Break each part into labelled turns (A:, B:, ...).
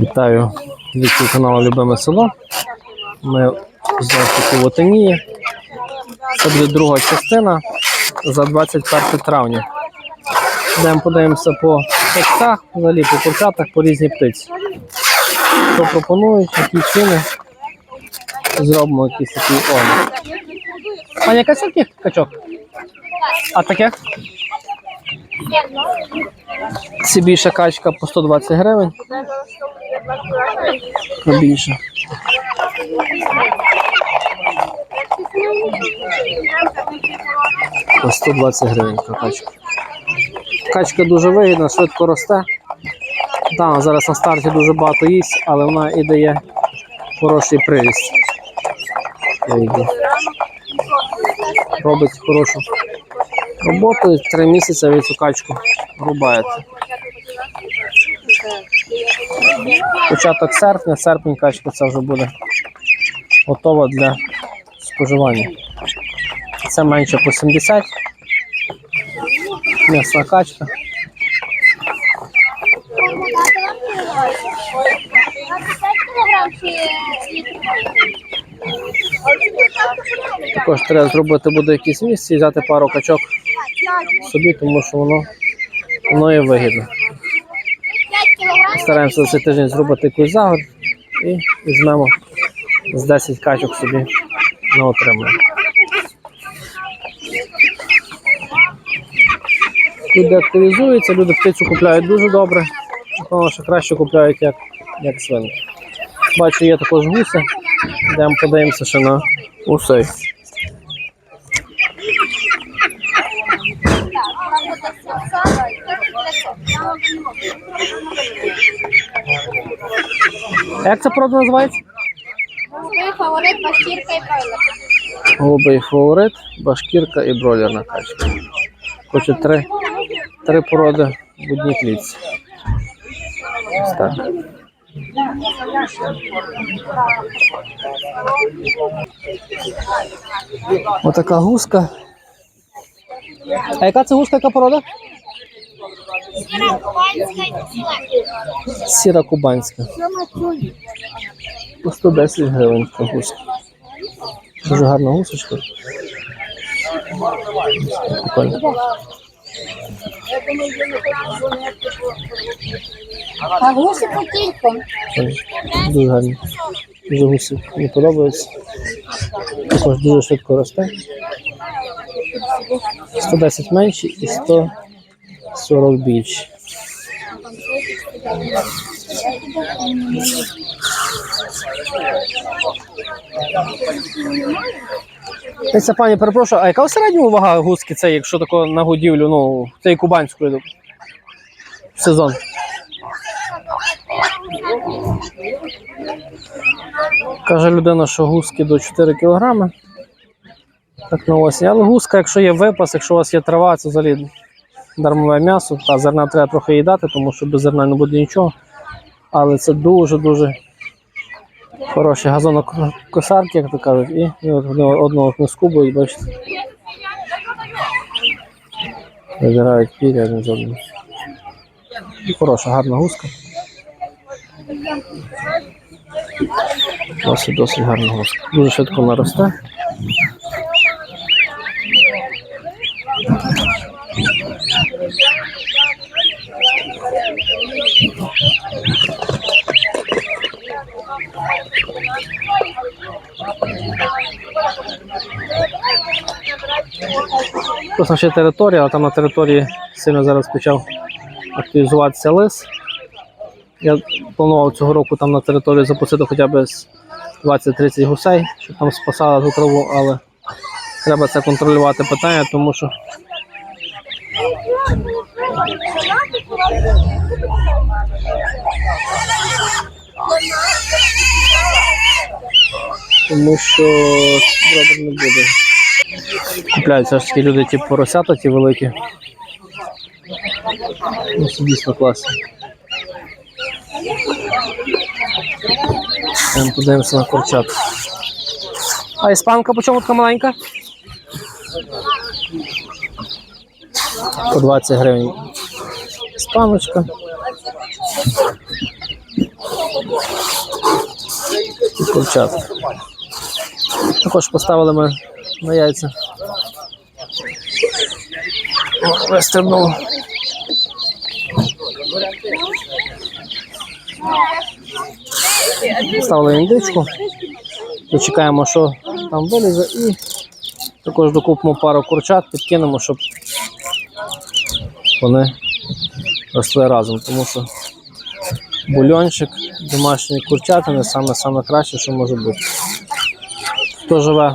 A: Вітаю від каналу Любиме село. Ми знову в Отинії. Це буде друга частина за 21 травня. Йдемо подивимося по птицях, взагалі по курчатах, по різній птиці. Що пропонують, які ціни. Зробимо якийсь такий огляд. А яка таких качок? А таке? Це більша качка по 120 гривень. Така Більша. По 120 гривень качка. Качка дуже вигідна, швидко росте. Так, зараз на старті дуже багато їсть, але вона і дає хороший приріст. Робить хорошу роботу три місяці ви цю качку рубаєте. Початок серпня, серпень качка це вже буде готова для споживання. Це менше по 70. М'ясна качка. Також треба зробити буде якісь місце і взяти пару качок собі, тому що воно, воно є вигідно. Стараємося за цей тиждень зробити якусь загод і візьмемо з 10 качок собі на отримання. Люди активізуються, люди птицю купляють дуже добре, тому що краще купляють як, як свинки. Бачу, є також гуси. Йдемо подивимося ще на гусей. Як це порода називається?
B: Мой фаворит башкирка і бройлер.
A: Голубий фаворит, башкірка і бройлерна качка. Хоче три, три породи в одній клітці. Ось так. Отака гуска. А яка це гуска, яка порода?
B: Сіра кубанська і ціла.
A: Сіра кубанська. По 110 гривень гуска. Дуже гарна гусочка. Прикольно.
B: А гуси по кільку.
A: Дуже гарні. Дуже гуси мені подобаються. Також дуже швидко росте. 110 менші і 140 більші. Це пані, перепрошую, а яка в середньому вага гуски це, якщо тако на годівлю, ну, цієї кубанської в сезон? Каже людина, що гуски до 4 кг. Так на осінь. Але гуска, якщо є випас, якщо у вас є трава, це взагалі дармове м'ясо. Та зерна треба трохи їдати, тому що без зерна не буде нічого. Але це дуже-дуже хороші газонокосарки, як то кажуть, і, одного не скубують, бачите. Вибирають пір'я один з одним. Хороша, гарна гуска. Досить досить гарна гуска. Дуже швидко вона росте. Просто ще територія, але там на території сильно зараз почав активізуватися лис. Я планував цього року там на території запустити хоча б 20-30 гусей, щоб там спасали ту траву, але треба це контролювати питання, тому що тому що добре не буде. Купляють все ж таки люди ті поросята, ті великі. Ну, це дійсно класно. Подивимося на курчат. А іспанка по чому така маленька? По 20 гривень. Іспаночка. І курчат. Також поставили ми на яйця. О, Ставили індичку. Дочекаємо, що там вилізе, і також докупимо пару курчат, підкинемо, щоб вони росли разом, тому що бульончик, домашні курчатини саме саме краще, що може бути. Хто живе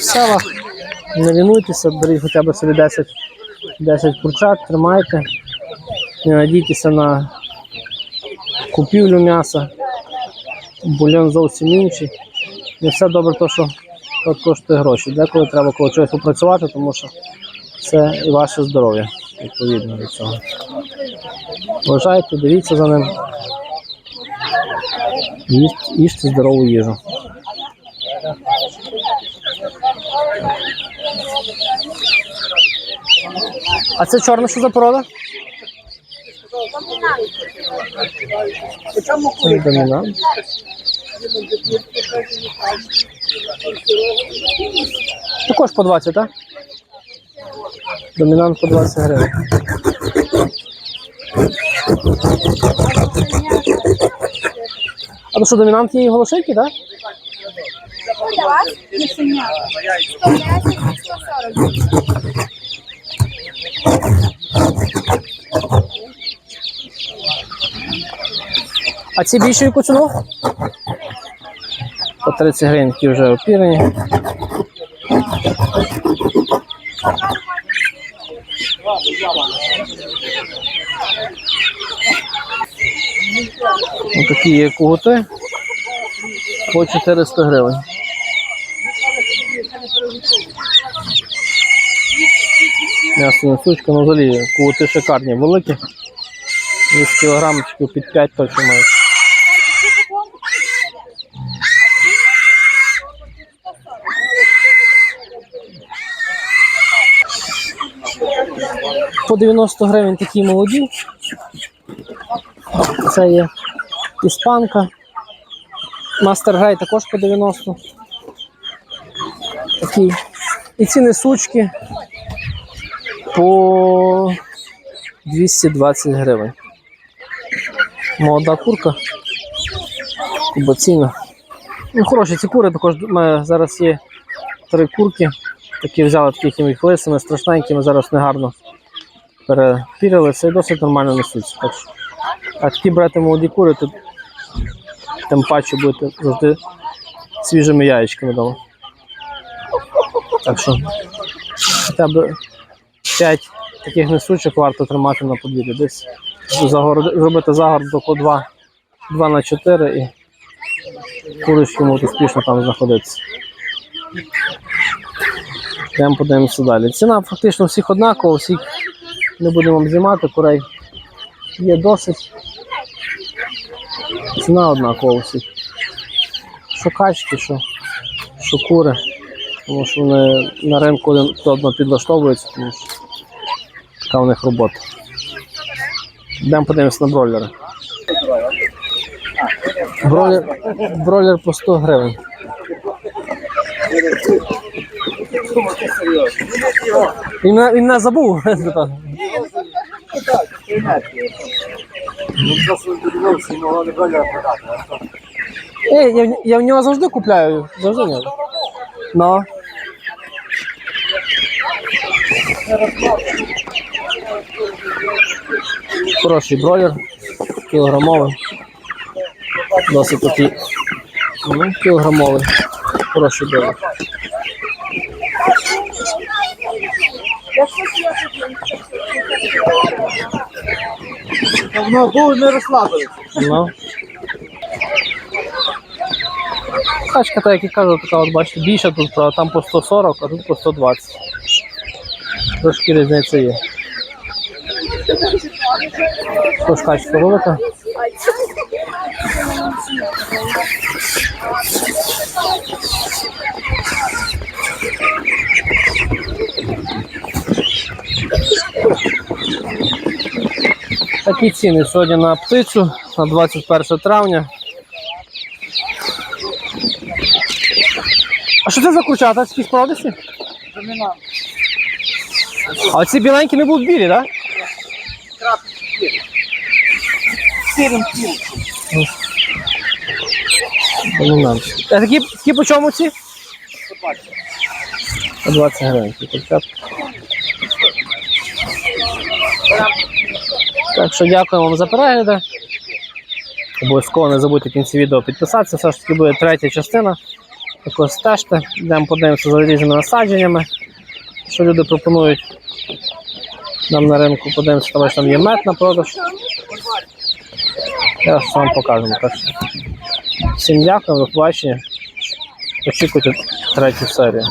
A: в селах, не лінуйтеся, беріть хоча б собі 10, 10 курчат, тримайте, не надійтеся на купівлю м'яса, бульон зовсім інший. Не все добре, то, що коштує гроші. Деколи треба коло чогось попрацювати, тому що це і ваше здоров'я відповідно до цього. Вважайте, дивіться за ним. Їжте, здорову їжу. А це чорна що за порода? Це домінант. Також по 20, так? Домінант по 20 гривень. То що домінант є і голошейки, так?
B: Для вас? Мишеня. 110, 140.
A: А ці більші яку? По 30 гривень такі вже опірені. Ось такі є кугути по 400 гривень. М'ясо несучка, ну взагалі кугути шикарні, великі. Десь кілограмчиків під 5 точно мають. По 90 гривень такі молоді. Це є іспанка. Мастер Грей також по 90. Такі. І ці несучки по 220 гривень. Молода курка. Кубаційна. Ну, хороші ці кури також у мене зараз є три курки. Такі взяли такими лисими, страшненькими, зараз негарно перепірили. Це досить нормально несуться. Так а такі брати молоді кури, то тим паче будете завжди свіжими яєчками вдома. Так що хоча б 5 таких несучих варто тримати на подвір'ї. Десь зробити загородок по 2, 2 на 4 і курочки можуть успішно там знаходитися. Йдемо подивимося далі. Ціна фактично всіх однакова, всіх не будемо знімати, курей є досить. Ціна у всіх. Що качки, що, що кури. Тому що вони на ринку одно підлаштовуються, тому що така у них робота. Йдемо подивимось на бройлери. Бройлер, бройлер по 100 гривень. Він мене забув. Ей, я, в- я в нього завжди купляю. Завжди в. Ну. Хороший бройлер, кілограмовий. Досить такий. Ну, кілограмовий. Хороший бройлер.
C: Давно був не розслабилися.
A: Ну. Качка, так як і кажу, така от бачите, більша тут, правда, там по 140, а тут по 120. Трошки різниця є. Тож качка велика. Такі ціни сьогодні на птицю на 21 травня. А що це за курчата? Якісь породисті? А ці біленькі не будуть білі, так?
C: Сірим
A: Да? А такі, по чому ці? По 20 гривень. ці курчата. Так що дякуємо вам за перегляди. Обов'язково не забудьте в кінці відео підписатися. Все ж таки буде третя частина. Також стежте. Йдемо подивимося за різними насадженнями, що люди пропонують нам на ринку. Подивимося, тому що там є мед на продаж. Я вам покажемо. Так всім дякую, до побачення. Очікуйте третю серію.